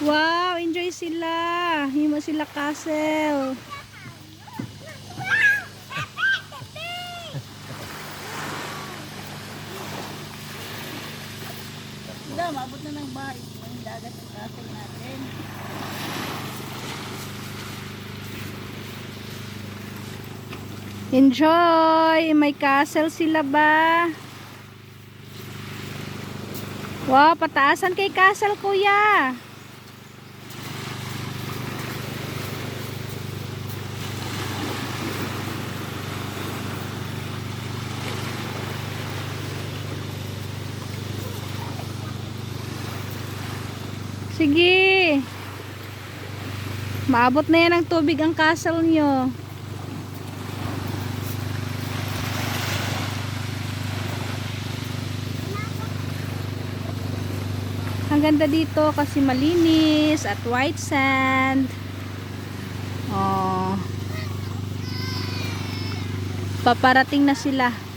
Wow, enjoy sila. Himo sila castle. Maabot na ng bahay. Ang dagat castle natin. Enjoy! May castle sila ba? Wow, pataasan kay castle, kuya. Sige. Maabot na yan ang tubig ang castle nyo. Ang ganda dito kasi malinis at white sand. Oh. Paparating na sila.